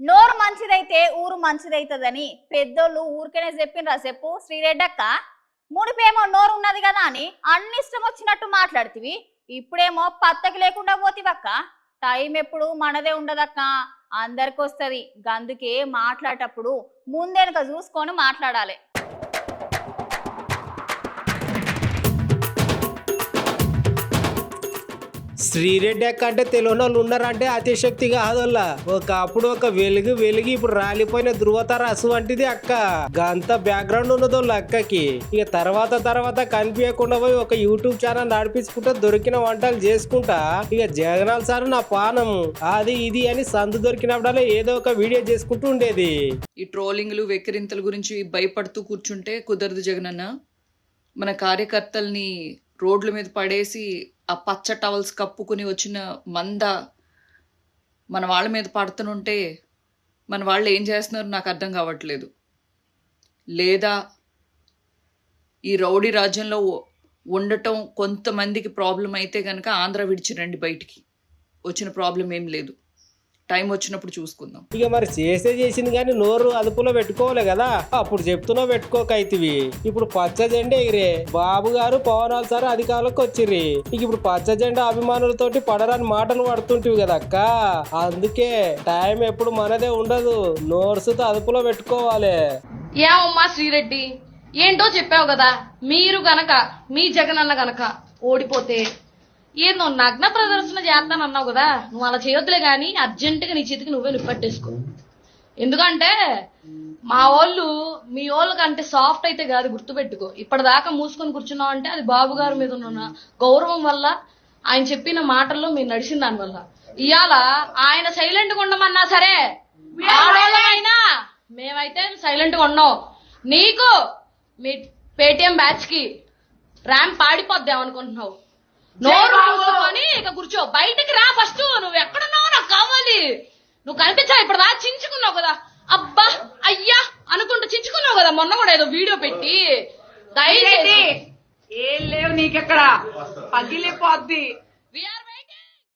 నోరు మంచిదైతే ఊరు మంచిదైతదని పెద్దోళ్ళు ఊరికనే చెప్పినరా చెప్పు. శ్రీరెడ్డక్క మునిపేమో నోరు ఉన్నది కదా అని అన్ని ఇష్టం వచ్చినట్టు మాట్లాడుతీవి. ఇప్పుడేమో పత్తకి లేకుండా పోతివక్క. టైం ఎప్పుడు మనదే ఉండదక్క. అందరికి వస్తుంది గందుకే మాట్లాడేటప్పుడు ముందెనక చూసుకొని మాట్లాడాలి. శ్రీరెడ్డి అక్క అంటే తెలియని వాళ్ళు ఉన్నారంటే అతిశక్తి కాదోళ్ళ. ఒకప్పుడు ఒక వెలుగు వెలిగి ఇప్పుడు రాలిపోయిన ధృవతార అసు వంటిది అక్క. గంత బ్యాక్గ్రౌండ్ ఉన్నదోళ్ళ అక్కకి. ఇక తర్వాత తర్వాత కనిపించకుండా పోయి ఒక యూట్యూబ్ ఛానల్ నడిపించుకుంటా దొరికిన వంటలు చేసుకుంటా. ఇక జగనాల్ సార్ నా పానం. అది ఇది అని సందు దొరికినప్పుడల్లా ఏదో ఒక వీడియో చేసుకుంటూ ఉండేది. ఈ ట్రోలింగ్లు వెక్కిరింతల గురించి భయపడుతూ కూర్చుంటే కుదరదు జగనన్న. మన కార్యకర్తల్ని రోడ్ల మీద పడేసి ఆ పచ్చ టవల్స్ కప్పుకుని వచ్చిన మంద మన వాళ్ళ మీద పడుతుంటే మన వాళ్ళు ఏం చేస్తున్నారో నాకు అర్థం కావట్లేదు. లేదా ఈ రౌడీ రాజ్యంలో ఉండటం కొంతమందికి ప్రాబ్లం అయితే కనుక ఆంధ్ర విడిచి రండి బయటికి. వచ్చిన ప్రాబ్లం ఏం లేదు. టైం వచ్చినప్పుడు చూసుకుందాం. ఇక మరి చేసే చేసింది కానీ నోరు అదుపులో పెట్టుకోవాలి కదా. అప్పుడు చెప్తున్నా పెట్టుకోకైతివి ఇప్పుడు పచ్చ జెండా ఎగిరే బాబు గారు పవనాలు సార్ అధికారులకు వచ్చిర్రి. ఇక ఇప్పుడు పచ్చ జెండా అభిమానులతోటి పడరాని మాటలు పడుతుంటివి కదా అక్క. అందుకే టైం ఎప్పుడు మనదే ఉండదు. నోర్సుతో అదుపులో పెట్టుకోవాలి. ఏమమ్మా శ్రీరెడ్డి. ఏంటో చెప్పావు కదా. మీరు గనక మీ జగనన్న గనక ఓడిపోతే ఏందో నగ్న ప్రదర్శన చేస్తానన్నావు కదా నువ్వు అలా చేయొద్దులే గాని అర్జెంటుగా నీ చేతికి నువ్వే నిప్పట్టేసుకో ఎందుకంటే మా వాళ్ళు మీ వాళ్ళకంటే సాఫ్ట్ అయితే కాదు గుర్తుపెట్టుకో. ఇప్పటిదాకా మూసుకొని కూర్చున్నావు అంటే అది బాబు గారి మీద ఉన్న గౌరవం వల్ల ఆయన చెప్పిన మాటల్లో మీరు నడిచిన దాని వల్ల. ఇవాళ ఆయన సైలెంట్గా ఉండమన్నా సరే ఆడవాళ్ళమైనా మేమైతే సైలెంట్గా ఉన్నాం. నీకు మీ పేటిఎం బ్యాచ్కి ర్యాంప్ పాడిపోద్దాం అనుకుంటున్నావు. నోరు మూసుకొని ఇక కూర్చో. బయటికి రా ఫస్ట్. నువ్వు ఎక్కడున్నావు నాకు కావాలి. నువ్వు కనిపించావు ఇప్పుడు దా చించుకున్నావు కదా. అబ్బా అయ్యా అనుకుంటూ చించుకున్నావు కదా. మొన్న కూడా ఏదో వీడియో పెట్టి. దయచేసి. ఏం లేవు నీకెక్కడ. పగిలిపోద్ది. Are